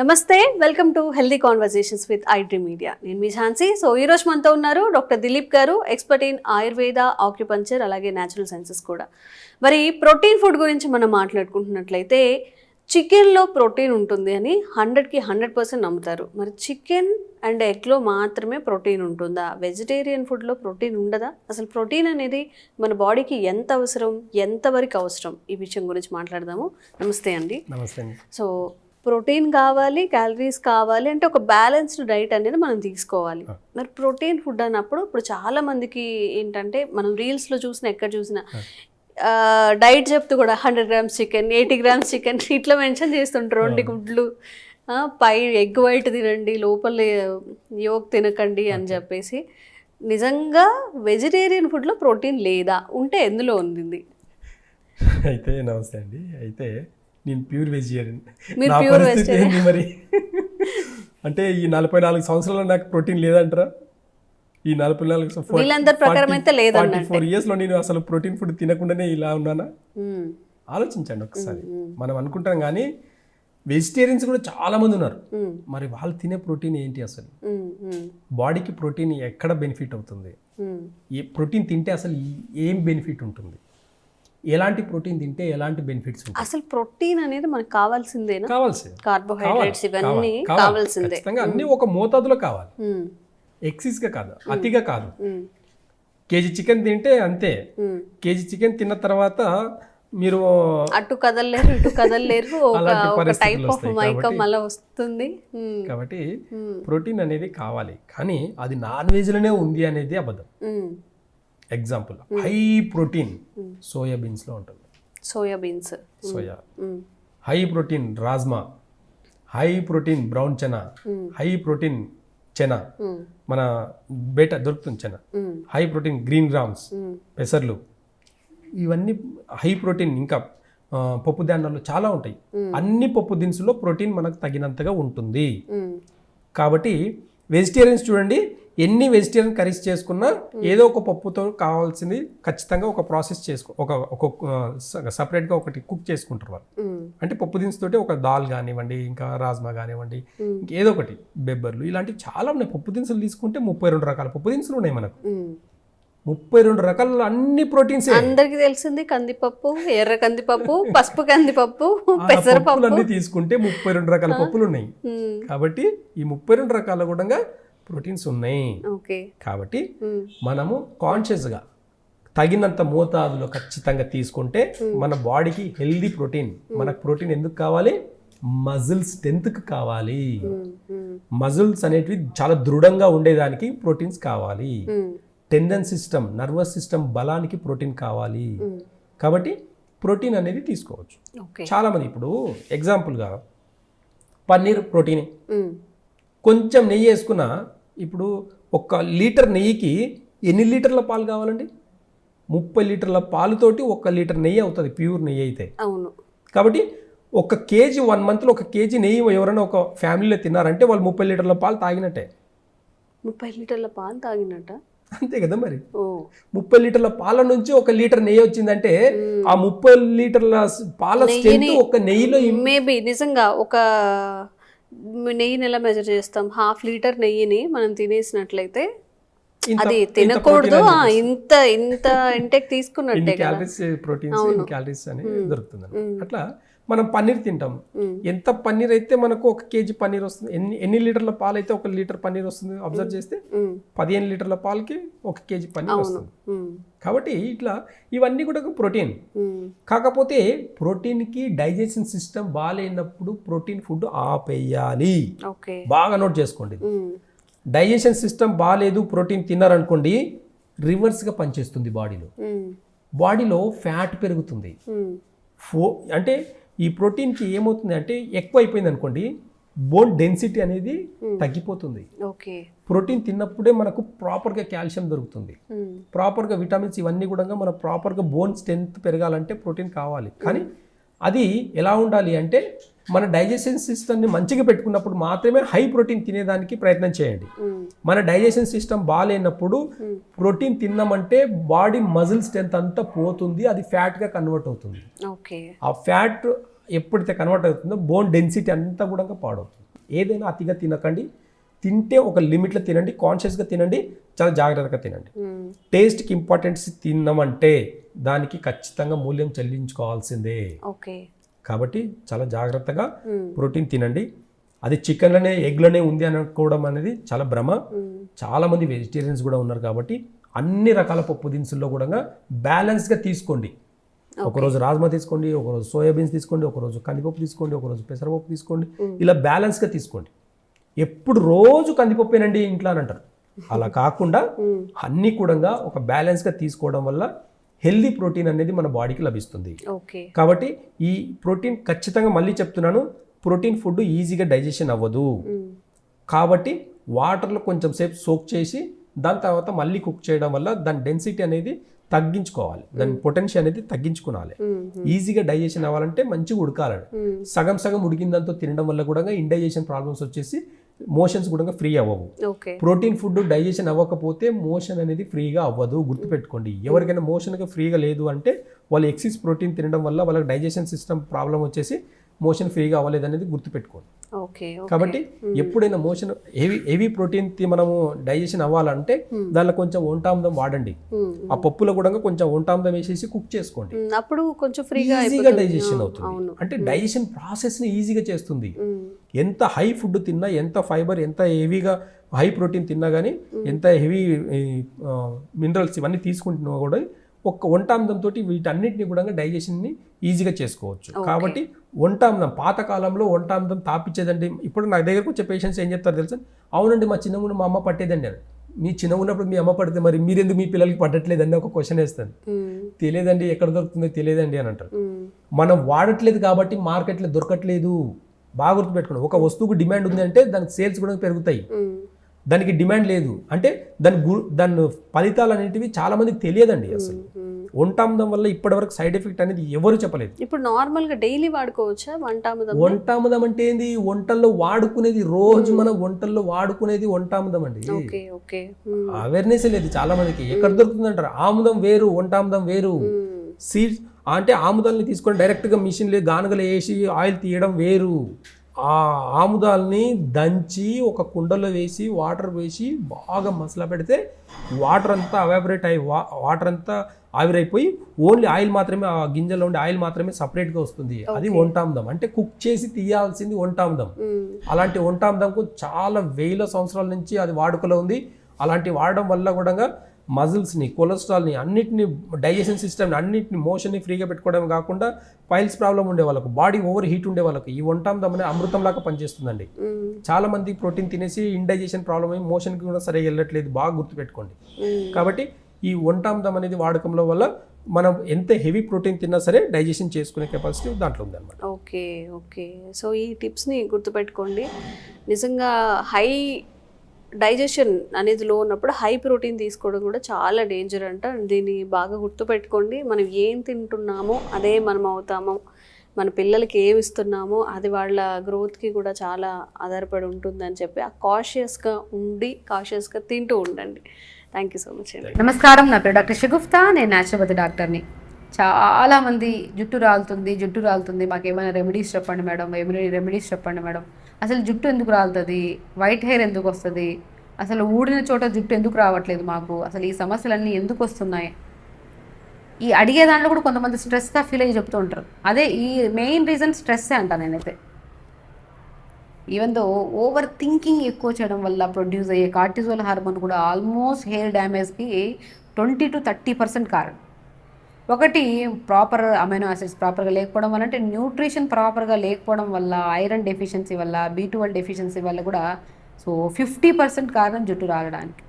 నమస్తే welcome to healthy conversations with iDream media నేను మీ ఝాన్సీ. సో ఈ రోజు మనతో ఉన్నారు డాక్టర్ దిలీప్ గారు ఎక్స్పర్ట్ ఇన్ ఆయుర్వేద ఆక్యుపంచర్ అలాగే న్యాచురల్ సైన్సెస్ కూడా. మరి ప్రోటీన్ ఫుడ్ గురించి మనం మాట్లాడుకుంటున్నట్లయితే చికెన్లో ప్రోటీన్ ఉంటుంది అని హండ్రెడ్కి హండ్రెడ్ పర్సెంట్ నమ్ముతారు. మరి చికెన్ అండ్ ఎగ్లో మాత్రమే ప్రోటీన్ ఉంటుందా? వెజిటేరియన్ ఫుడ్లో ప్రోటీన్ ఉండదా? అసలు ప్రోటీన్ అనేది మన బాడీకి ఎంత అవసరం? ఎంతవరకు అవసరం? ఈ విషయం గురించి మాట్లాడదాము. నమస్తే అండి. నమస్తే అండి. సో ప్రోటీన్ కావాలి క్యాలరీస్ కావాలి అంటే ఒక బ్యాలెన్స్డ్ డైట్ అనేది మనం తీసుకోవాలి. మరి ప్రోటీన్ ఫుడ్ అన్నప్పుడు ఇప్పుడు చాలా మందికి ఏంటంటే మనం రీల్స్లో చూసినా ఎక్కడ చూసినా డైట్ చెప్తూ కూడా hundred grams chicken eighty grams chicken ఇట్లా మెన్షన్ చేస్తుంటారు రెండు గుడ్లు. పై ఎగ్ వైట్ తినండి లోపల యోగ్ తినకండి అని చెప్పేసి నిజంగా వెజిటేరియన్ ఫుడ్లో ప్రోటీన్ లేదా ఉంటే ఎందులో ఉంది అయితే నమస్తే అండి. అయితే నేను ప్యూర్ వెజిటేరియన్. మీరు నా pure పరిస్థితి ఏంటి మరి? అంటే ఈ నలభై నాలుగు సంవత్సరాలు నాకు ప్రోటీన్ లేదంటారా? ఈ నలభై నాలుగు ప్రకారం అయితే లేదన్నట్టే. ఫార్టీ ఫోర్ ఇయర్స్లో నేను అసలు ప్రోటీన్ ఫుడ్ తినకుండానే ఇలా ఉన్నానా. ఆలోచించండి ఒకసారి. మనం అనుకుంటాం కానీ వెజిటేరియన్స్ కూడా చాలా మంది ఉన్నారు. మరి వాళ్ళు తినే ప్రోటీన్ ఏంటి అసలు. బాడీకి ప్రోటీన్ ఎక్కడ బెనిఫిట్ అవుతుంది. ఏ ప్రోటీన్ తింటే అసలు ఏం బెనిఫిట్ ఉంటుంది? ఎలాంటి ప్రోటీన్ తింటే ఎలాంటి బెనిఫిట్స్ అసలు ప్రోటీన్ అనేది మనకు కావాల్సిందేనా కావాల్సింది కార్బోహైడ్రేట్స్ ఇవన్నీ కావాలి, కావాలి. కావాల్సిందే అన్ని ఒక మోతాదులో కావాలి మ్మ్. ఎక్సెస్గా కాదు అతిగా కాదు. కేజీ చికెన్ తింటే అంతే. కేజీ చికెన్ తిన్న తర్వాత మీరు అటు కదలలేరు ఇటు కదలలేరు ఒక టైప్ ఆఫ్ మైకం అలా వస్తుంది. కాబట్టి. ప్రోటీన్ అనేది కావాలి కానీ అది నాన్ వెజ్లోనే ఉంది అనేది అబద్ధం. ఎగ్జాంపుల్ హై ప్రోటీన్ సోయా బీన్స్లో ఉంటుంది. Soya beans soya. High protein rajma high protein brown chana high protein chana. మన బేట దొరుకుతుంది chana. High protein green grams. పెసర్లు. ఇవన్నీ హై ప్రోటీన్ ఇంకా పప్పు ధాన్యాలు చాలా ఉంటాయి. అన్ని పప్పు దినుసుల్లో ప్రోటీన్ మనకు తగినంతగా ఉంటుంది. మ్మ్. కాబట్టి వెజిటేరియన్స్ చూడండి ఎన్ని వెజిటేరియన్ కర్రీస్ చేసుకున్నా ఏదో ఒక పప్పుతో కావాల్సింది ఖచ్చితంగా ఒక ప్రాసెస్ చేసుకో ఒక ఒక సపరేట్గా ఒకటి కుక్ చేసుకుంటారు వాళ్ళు. అంటే పప్పు దినుసుతోటి ఒక దాల్ కానివ్వండి ఇంకా రాజ్మా కానివ్వండి ఏదో ఒకటి బెబ్బర్లు ఇలాంటివి చాలా ఉన్నాయి. పప్పు దినుసులు తీసుకుంటే ముప్పై రెండు రకాల పప్పు దినుసులు ఉన్నాయి మనకు. ముప్పై రెండు రకాల అన్ని ప్రోటీన్స్ అందరికి తెలిసింది కందిపప్పు ఎర్ర కందిపప్పు పసుపు కందిపప్పు పెసరపప్పు. అన్ని తీసుకుంటే ముప్పై రెండు రకాల పప్పులు ఉన్నాయి. కాబట్టి ఈ ముప్పై రెండు రకాల కూడా ప్రోటీన్స్ ఉన్నాయి. కాబట్టి. మనము కాన్షియస్గా తగినంత మోతాదులో ఖచ్చితంగా తీసుకుంటే మన బాడీకి హెల్దీ ప్రోటీన్ మనకు ప్రోటీన్ ఎందుకు కావాలి? మజిల్ స్ట్రెంత్కి కావాలి. మజిల్స్ అనేటివి చాలా దృఢంగా ఉండేదానికి ప్రోటీన్స్ కావాలి. టెండన్ సిస్టమ్ నర్వస్ సిస్టమ్ బలానికి ప్రోటీన్ కావాలి. కాబట్టి ప్రోటీన్ అనేది తీసుకోవచ్చు. చాలామంది ఇప్పుడు ఎగ్జాంపుల్గా పన్నీర్ ప్రోటీన్. కొంచెం నెయ్యి వేసుకున్న ఇప్పుడు ఒక లీటర్ నెయ్యికి ఎన్ని లీటర్ల పాలు కావాలండి? ముప్పై లీటర్ల పాలుతోటి ఒక లీటర్ నెయ్యి అవుతుంది ప్యూర్ నెయ్యి అయితే. అవును. కాబట్టి ఒక కేజీ వన్ మంత్లో ఒక కేజీ నెయ్యి ఎవరైనా ఒక ఫ్యామిలీలో తిన్నారంటే వాళ్ళు ముప్పై లీటర్ల పాలు తాగినట్టే. ముప్పై లీటర్ల పాలు తాగినట్ట? అంతే కదా మరి. ముప్పై లీటర్ల పాల నుంచి ఒక లీటర్ నెయ్యి వచ్చిందంటే ఆ ముప్పై లీటర్ల పాల స్ట్రెంత్ ఒక నెయ్యిలో మేబీ నిజంగా ఒక నెయ్యిని ఎలా మెజర్ చేస్తాం? హాఫ్ లీటర్ నెయ్యిని మనం తినేసినట్లయితే అది తినకూడదు. ఇంత ఇంత ఇంటెక్ తీసుకున్నట్టే కదా. క్యాలరీస్ ప్రోటీన్స్ క్యాలరీస్ అని దొరుకుతుంది అట్లా మనం పన్నీర్ తింటాం ఎంత పన్నీర్ అయితే మనకు ఒక కేజీ పన్నీర్ వస్తుంది ఎన్ని ఎన్ని లీటర్ల పాలు అయితే ఒక లీటర్ పన్నీర్ వస్తుంది అబ్జర్వ్ చేస్తే. పదిహేను లీటర్ల పాలకి ఒక కేజీ పన్నీర్ వస్తుంది. కాబట్టి ఇట్లా ఇవన్నీ కూడా ప్రోటీన్. కాకపోతే ప్రోటీన్కి డైజెషన్ సిస్టమ్ బాగాలేనప్పుడు ప్రోటీన్ ఫుడ్ ఆపేయాలి బాగా నోట్ చేసుకోండి. డైజెషన్ సిస్టమ్ బాగాలేదు ప్రోటీన్ తిన్నారనుకోండి రివర్స్గా పనిచేస్తుంది బాడీలో. బాడీలో ఫ్యాట్ పెరుగుతుంది. ఫో అంటే ఈ ప్రోటీన్కి ఏమవుతుంది అంటే ఎక్కువ అయిపోయింది అనుకోండి బోన్ డెన్సిటీ అనేది తగ్గిపోతుంది. ఓకే. ప్రోటీన్ తిన్నప్పుడే మనకు ప్రాపర్గా కాల్షియం దొరుకుతుంది. మ్మ్. ప్రాపర్గా విటమిన్స్ ఇవన్నీ కూడా మన ప్రాపర్గా బోన్ స్ట్రెంత్ పెరగాలంటే ప్రోటీన్ కావాలి. కానీ అది ఎలా ఉండాలి అంటే మన డైజెషన్ సిస్టమ్ని మంచిగా పెట్టుకున్నప్పుడు మాత్రమే హై ప్రోటీన్ తినేదానికి ప్రయత్నం చేయండి. మన డైజెషన్ సిస్టమ్ బాగాలేనప్పుడు ప్రోటీన్ తిన్నామంటే బాడీ మజిల్ స్ట్రెంత్ అంతా పోతుంది అది ఫ్యాట్గా కన్వర్ట్ అవుతుంది. ఓకే. ఆ ఫ్యాట్ ఎప్పుడైతే కన్వర్ట్ అవుతుందో బోన్ డెన్సిటీ అంతా కూడా పాడవుతుంది. ఏదైనా అతిగా తినకండి తింటే ఒక లిమిట్లో తినండి కాన్షియస్గా తినండి చాలా జాగ్రత్తగా తినండి. టేస్ట్కి ఇంపార్టెన్స్ తిన్నామంటే దానికి ఖచ్చితంగా మూల్యం చెల్లించుకోవాల్సిందే. ఓకే. కాబట్టి చాలా జాగ్రత్తగా. ప్రోటీన్ తినండి. అది చికెన్లోనే ఎగ్లోనే ఉంది అనుకోవడం అనేది చాలా భ్రమ. చాలామంది వెజిటేరియన్స్ కూడా ఉన్నారు కాబట్టి అన్ని రకాల పప్పు దినుసుల్లో కూడా బ్యాలెన్స్గా తీసుకోండి. ఒకరోజు రాజ్మా తీసుకోండి ఒకరోజు సోయాబీన్స్ తీసుకోండి ఒకరోజు కందిపప్పు తీసుకోండి ఒకరోజు పెసరపప్పు తీసుకోండి. ఇలా బ్యాలెన్స్గా తీసుకోండి. ఎప్పుడు రోజు కందిపప్పేనండి ఇంట్లో అని అంటారు. అలా కాకుండా. అన్నీ కూడా ఒక బ్యాలెన్స్గా తీసుకోవడం వల్ల హెల్దీ ప్రోటీన్ అనేది మన బాడీకి లభిస్తుంది. కాబట్టి ఈ ప్రోటీన్ ఖచ్చితంగా మళ్ళీ చెప్తున్నాను ప్రోటీన్ ఫుడ్ ఈజీగా డైజెషన్ అవ్వదు. కాబట్టి వాటర్లో కొంచెం సేపు సోక్ చేసి దాని తర్వాత మళ్ళీ కుక్ చేయడం వల్ల దాని డెన్సిటీ అనేది తగ్గించుకోవాలి. దాని పొటెన్షియల్ అనేది తగ్గించుకోవాలి. ఈజీగా డైజెషన్ అవ్వాలంటే మంచిగా ఉడకాలి మ్మ్. సగం సగం ఉడికిందంతో తినడం వల్ల కూడా ఇండైజెషన్ ప్రాబ్లమ్స్ వచ్చేసి మోషన్స్ కూడా ఫ్రీ అవ్వవు. ప్రోటీన్ ఫుడ్ డైజెషన్ అవ్వకపోతే మోషన్ అనేది ఫ్రీగా అవ్వదు. గుర్తుపెట్టుకోండి. ఎవరికైనా మోషన్గా ఫ్రీగా లేదు అంటే వాళ్ళు ఎక్సిస్ ప్రోటీన్ తినడం వల్ల వాళ్ళకి డైజెషన్ సిస్టమ్ ప్రాబ్లం వచ్చేసి మోషన్ ఫ్రీగా అవ్వలేదు అనేది గుర్తుపెట్టుకోండి. కాబట్టి ఎప్పుడైనా మోషన్ హెవీ హెవీ ప్రోటీన్ మనము డైజెషన్ అవ్వాలంటే దానిలో కొంచెం వంటామదం వాడండి. ఆ పప్పులో కూడా కొంచెం వంటామదం వేసేసి కుక్ చేసుకోండి. అప్పుడు కొంచెం ఫ్రీగా ఈజీగా. డైజెషన్ అవుతుంది అంటే డైజెషన్ ప్రాసెస్ని ఈజీగా చేస్తుంది. ఎంత హై ఫుడ్ తిన్నా ఎంత ఫైబర్ ఎంత హెవీగా హై ప్రోటీన్ తిన్నా కానీ ఎంత హెవీ మినరల్స్ ఇవన్నీ తీసుకుంటున్నా కూడా ఒక్క వంటాందంతో వీటన్నిటిని కూడా డైజెషన్ని ఈజీగా చేసుకోవచ్చు. కాబట్టి వంటాందం పాతకాలంలో వంటాందం తాపిచ్చేదండి ఇప్పుడు నా దగ్గరకు వచ్చే పేషెంట్స్ ఏం చెప్తారు తెలుసా? అవునండి మా చిన్నప్పుడు మా అమ్మ పట్టేదండి అని. మీ చిన్న ఉన్నప్పుడు మీ అమ్మ పడితే మరి మీరెందుకు మీ పిల్లలకి పట్టట్లేదండి ఒక క్వశ్చన్ వేస్తాను. తెలియదండి ఎక్కడ దొరుకుతుందో తెలియదండి అని అంటారు. మనం వాడట్లేదు కాబట్టి మార్కెట్లో దొరకట్లేదు. బాగా గుర్తుపెట్టుకోండి. ఒక వస్తువుకు డిమాండ్ ఉంది అంటే దానికి సేల్స్ కూడా పెరుగుతాయి. దానికి డిమాండ్ లేదు. అంటే దాని గు దాని ఫలితాలు అనేటివి చాలా మందికి తెలియదండి అసలు. మ్మ్. వంటామదం వల్ల ఇప్పటివరకు సైడ్ ఎఫెక్ట్ అనేది ఎవరు చెప్పలేదు. ఇప్పుడు నార్మల్గా డైలీ వాడుకోవచ్చా వంటామదం? వంటామదం అంటే ఏంది? వంటల్లో వాడుకునేది రోజు మనం వంటల్లో వాడుకునేది వంటామదం అండి. Okay okay. మ్మ్. అవేర్నెస్ లేదు చాలా మందికి ఎక్కడ దొరుకుతుంది అంటారు? ఆముదం వేరు వంటామదం వేరు. సీడ్స్ అంటే ఆముదాలని తీసుకొని డైరెక్ట్గా మిషన్లో గానుగలు వేసి ఆయిల్ తీయడం వేరు. ఆ ఆముదాలని దంచి ఒక కుండలో వేసి వాటర్ వేసి బాగా మసలా పెడితే వాటర్ అంతా అవాపరేట్ అయ్యి వా వాటర్ అంతా ఆవిరైపోయి ఓన్లీ ఆయిల్ మాత్రమే ఆ గింజలో ఉండే ఆయిల్ మాత్రమే సపరేట్గా వస్తుంది. అది వంటాముదం అంటే కుక్ చేసి తీయాల్సింది వంటాముదం మ్మ్. అలాంటి వంటాముదంకు చాలా వేల సంవత్సరాల నుంచి అది వాడుకలో ఉంది. అలాంటి వాడడం వల్ల కూడా మజిల్స్ని కొలెస్ట్రాల్ని అన్నిటిని డైజెషన్ సిస్టమ్ని అన్నిటిని మోషన్ని ఫ్రీగా పెట్టుకోవడం కాకుండా పైల్స్ ప్రాబ్లం ఉండే వాళ్ళకు బాడీ ఓవర్ హీట్ ఉండే వాళ్ళకి ఈ వంటాముదం అనే అమృతంలాగా పనిచేస్తుందండి. చాలా మంది ప్రోటీన్ తినేసి ఇండైజెషన్ ప్రాబ్లం అయ్యి మోషన్కి కూడా సరిగా వెళ్ళట్లేదు బాగా గుర్తుపెట్టుకోండి. కాబట్టి ఈ వంటాముదం అనేది వాడకంలో వల్ల మనం ఎంత హెవీ ప్రోటీన్ తిన్నా సరే డైజెషన్ చేసుకునే కెపాసిటీ దాంట్లో ఉందన్నమాట. Okay okay. సో ఈ టిప్స్ని గుర్తుపెట్టుకోండి. నిజంగా హై డైజెషన్ అనేది లో ఉన్నప్పుడు హై ప్రోటీన్ తీసుకోవడం కూడా చాలా డేంజర్ అంట. దీన్ని బాగా గుర్తుపెట్టుకోండి. మనం ఏం తింటున్నామో అదే మనం అవుతామో. మన పిల్లలకి ఏమి ఇస్తున్నామో అది వాళ్ళ గ్రోత్కి కూడా చాలా ఆధారపడి ఉంటుందని చెప్పి ఆ కాషియస్గా ఉండి కాషియస్గా తింటూ ఉండండి. థ్యాంక్ యూ సో మచ్ అండి. నమస్కారం. నా పేరు డాక్టర్ షగుఫ్తా నేను న్యాచురోపతి డాక్టర్ని చాలామంది జుట్టు రాలుతుంది జుట్టు రాలుతుంది. మాకు ఏమైనా రెమెడీస్ చెప్పండి మేడం. ఏమైనా రెమెడీస్ చెప్పండి మేడం. అసలు జుట్టు ఎందుకు రాలుతుంది? వైట్ హెయిర్ ఎందుకు వస్తుంది? అసలు ఊడిన చోట జుట్టు ఎందుకు రావట్లేదు మాకు? అసలు ఈ సమస్యలన్నీ ఎందుకు వస్తున్నాయి? ఈ అడిగే దాంట్లో కూడా కొంతమంది స్ట్రెస్గా ఫీల్ అయ్యి చెప్తూ ఉంటారు. అదే ఈ మెయిన్ రీజన్ స్ట్రెస్సే అంట నేనైతే. ఈవెన్ దో ఓవర్ థింకింగ్ ఎక్కువ చేయడం వల్ల ప్రొడ్యూస్ అయ్యే కార్టిజోల్ హార్మోన్ కూడా ఆల్మోస్ట్ హెయిర్ డ్యామేజ్కి ట్వంటీ టు థర్టీ పర్సెంట్ కారణం. ఒకటి ప్రాపర్ అమైనో యాసిడ్స్ ప్రాపర్గా లేకపోవడం వల్ల అంటే న్యూట్రిషన్ ప్రాపర్గా లేకపోవడం వల్ల ఐరన్ డెఫిషియన్సీ వల్ల బీ ట్వెల్వ్ డెఫిషియన్సీ వల్ల కూడా సో ఫిఫ్టీ పర్సెంట్ కారణం జుట్టు రాలడానికి.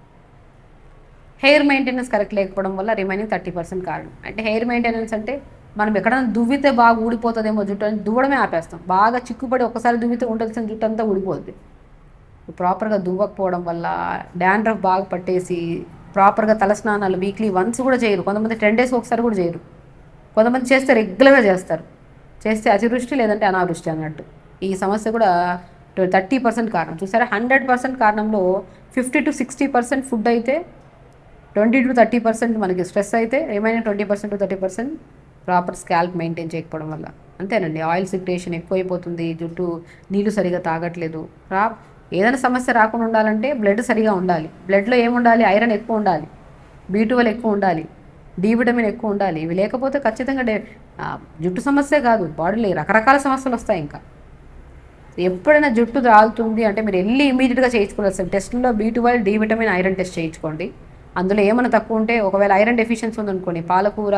హెయిర్ మెయింటెనెన్స్ కరెక్ట్ లేకపోవడం వల్ల రిమైనింగ్ థర్టీ పర్సెంట్ కారణం. అంటే హెయిర్ మెయింటెనెన్స్ అంటే మనం ఎక్కడైనా దువ్వితే బాగా ఊడిపోతుందేమో జుట్టు అని దువ్వడమే ఆపేస్తాం. బాగా చిక్కుపడి ఒకసారి దువ్వితే ఉండాల్సిన జుట్టు అంతా ఊడిపోద్ది. ప్రాపర్గా దువ్వకపోవడం వల్ల డాండ్రఫ్ బాగా పట్టేసి ప్రాపర్గా తలస్నానాలు వీక్లీ వన్స్ కూడా చేయరు. కొంతమంది టెన్ డేస్ ఒకసారి కూడా చేయరు. కొంతమంది చేస్తే రెగ్యులర్గా చేస్తారు. చేస్తే అతివృష్టి లేదంటే అనావృష్టి అన్నట్టు. ఈ సమస్య కూడా థర్టీ పర్సెంట్ కారణం. చూసారా? Hundred percent కారణంలో fifty to sixty percent food అయితే ట్వంటీ టు థర్టీ పర్సెంట్ మనకి స్ట్రెస్ అయితే remaining twenty percent to thirty percent proper scalp maintain చేయకపోవడం వల్ల. అంతేనండి. ఆయిల్ సిక్టేషన్ ఎక్కువైపోతుంది. జుట్టు నీళ్ళు సరిగా తాగట్లేదు. రా ఏదైనా సమస్య రాకుండా ఉండాలంటే బ్లడ్ సరిగా ఉండాలి. బ్లడ్లో ఏముండాలి? ఐరన్ ఎక్కువ ఉండాలి. బీ ఎక్కువ ఉండాలి. డి విటమిన్ ఎక్కువ ఉండాలి. ఇవి లేకపోతే ఖచ్చితంగా డే- జుట్టు సమస్య కాదు. బాడీలో రకరకాల సమస్యలు వస్తాయి ఇంకా. ఎప్పుడైనా జుట్టు రాలుతుంది అంటే మీరు వెళ్ళి ఇమీడియట్గా చేయించుకోవాల్సిన టెస్ట్లో B twelve D vitamin iron test చేయించుకోండి. అందులో ఏమైనా తక్కువ ఉంటే ఒకవేళ ఐరన్ డెఫిషియన్సీ ఉందనుకోండి పాలకూర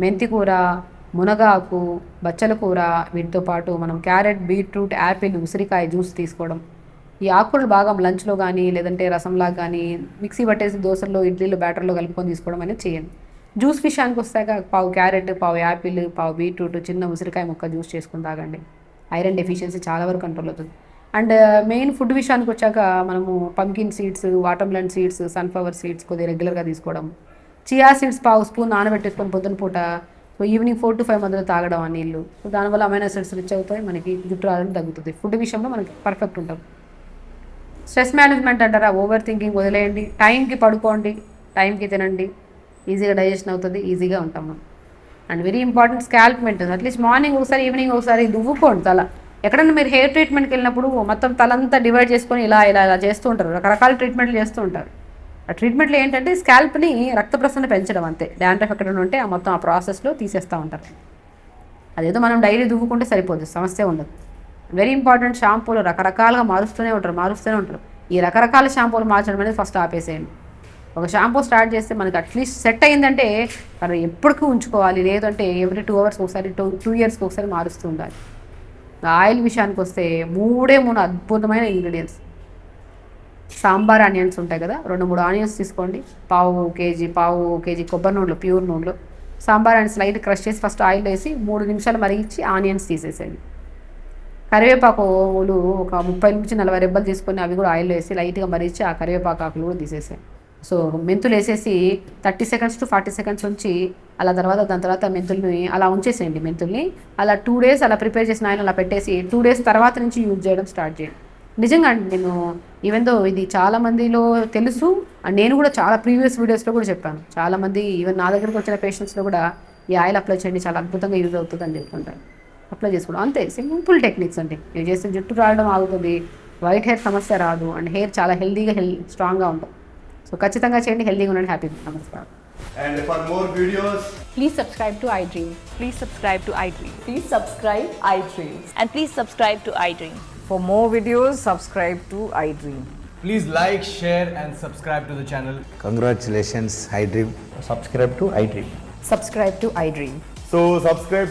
మెంతికూర మునగాకు బచ్చల కూర వీటితో పాటు మనం క్యారెట్ బీట్రూట్ యాపిల్ ఉసిరికాయ జ్యూస్ తీసుకోవడం. ఈ ఆకుకూరలు బాగా లంచ్లో కానీ లేదంటే రసంలాగా కానీ మిక్సీ పట్టేసి దోశల్లో ఇడ్లీలో బ్యాటర్లో కలుపుకొని తీసుకోవడం అనేది చేయండి. జ్యూస్ విషయానికి వస్తాక పావు క్యారెట్ పావు యాపిల్ పావు బీట్రూట్ చిన్న ఉసిరికాయ ముక్క జ్యూస్ చేసుకుని తాగండి. ఐరన్ డెఫిషియన్సీ చాలా వరకు కంట్రోల్ అవుతుంది. అండ్ మెయిన్ ఫుడ్ విషయానికి వచ్చాక మనము pumpkin seeds watermelon seeds sunflower seeds కొద్దిగా రెగ్యులర్గా తీసుకోవడం. చియా సీడ్స్ పావు స్పూన్ నానబెట్టేసుకొని పొద్దున పూట so evening four to five మధ్యలో తాగడం ఆ నీళ్ళు. సో దానివల్ల అమైనా సీడ్స్ రిచ్ అవుతాయి మనకి జుట్టు రావడం తగ్గుతుంది. ఫుడ్ విషయంలో మనకి పర్ఫెక్ట్ ఉంటాం. స్ట్రెస్ మేనేజ్మెంట్ అంటారా? ఓవర్ థింకింగ్ వదిలేయండి. టైంకి పడుకోండి. టైంకి తినండి. ఈజీగా డైజెషన్ అవుతుంది. ఈజీగా ఉంటాం మనం. And very important scalp maintenance at least morning ఒకసారి ఈవినింగ్ ఒకసారి దువ్వుకోండి తల. ఎక్కడన్నా మీరు హెయిర్ ట్రీట్మెంట్కి వెళ్ళినప్పుడు మొత్తం తలంతా డివైడ్ చేసుకొని ఇలా ఇలా ఇలా చేస్తూ ఉంటారు. రకరకాల ట్రీట్మెంట్లు చేస్తూ ఉంటారు. ఆ ట్రీట్మెంట్లో ఏంటంటే స్కాల్ప్ని రక్త ప్రసరణ పెంచడం అంతే. డాండ్రఫ్ ఎక్కడ ఉంటే ఆ మొత్తం ఆ ప్రాసెస్లో తీసేస్తూ ఉంటారు. అదేదో మనం డైలీ దువ్వుకుంటే సరిపోదు. సమస్య ఉండదు. వెరీ ఇంపార్టెంట్ షాంపూలు రకరకాలుగా మారుస్తూనే ఉంటారు మారుస్తూనే ఉంటారు. ఈ రకరకాల షాంపూలు మార్చడం అనేది ఫస్ట్ ఆపేసేయండి. ఒక షాంపూ స్టార్ట్ చేస్తే మనకి అట్లీస్ట్ సెట్ అయిందంటే మనం ఎప్పటికీ ఉంచుకోవాలి. లేదంటే ఎవ్రీ టూ అవర్స్ ఒకసారి టూ టూ ఇయర్స్కి ఒకసారి మారుస్తూ ఉండాలి. ఆయిల్ విషయానికి వస్తే మూడే మూడు అద్భుతమైన ఇంగ్రీడియంట్స్ సాంబార్ ఆనియన్స్ ఉంటాయి కదా రెండు మూడు ఆనియన్స్ తీసుకోండి. పావు కేజీ పావు కేజీ కొబ్బరి నూనెలు ప్యూర్ నూనెలు. సాంబార్ ఆనియన్స్ లైట్ క్రష్ చేసి ఫస్ట్ ఆయిల్ వేసి మూడు నిమిషాలు మరిగించి ఆనియన్స్ తీసేసేయండి. కరివేపాకులు ఒక ముప్పై నుంచి నలభై రెబ్బలు తీసుకొని అవి కూడా ఆయిల్లో వేసి లైట్గా మరిచి ఆ కరివేపాకు ఆకులు కూడా తీసేసాయి. సో మెంతులు వేసేసి thirty seconds to forty seconds ఉంచి అలా తర్వాత దాని తర్వాత మెంతుల్ని అలా ఉంచేసేయండి మెంతుల్ని. అలా టూ డేస్ అలా ప్రిపేర్ చేసిన ఆయిల్ అలా పెట్టేసి టూ డేస్ తర్వాత నుంచి యూజ్ చేయడం స్టార్ట్ చేయండి. నిజంగా అండి నేను ఈవెన్ దో ఇది చాలా మందిలో తెలుసు అండ్ నేను కూడా చాలా ప్రీవియస్ వీడియోస్లో కూడా చెప్పాను. చాలామంది ఈవెన్ నా దగ్గరకు వచ్చిన పేషెంట్స్లో కూడా ఈ ఆయిల్ అప్లై చేయండి చాలా అద్భుతంగా యూజ్ అవుతుందని చెప్తుంటారు. అప్లై చేసుకోవడం అంతే సింపుల్ టెక్నిక్స్ అండి మీరు చేస్తే జుట్టు రావడం ఆగుతుంది వైట్ హెయిర్ సమస్య రాదు అండ్ హెయిర్ చాలా హెల్దీగా హెల్ స్ట్రాంగ్గా ఉంటుంది సో ఖచ్చితంగా చేయండి హెల్దీగా ఉండండి హ్యాపీగా నమస్కారం And for more videos, Please subscribe to iDream. Please subscribe to iDream. Please subscribe iDream. And please subscribe to iDream. For more videos, subscribe to iDream. please like, share, and subscribe to the channel. Congratulations, iDream. subscribe to iDream. Subscribe to iDream. So subscribe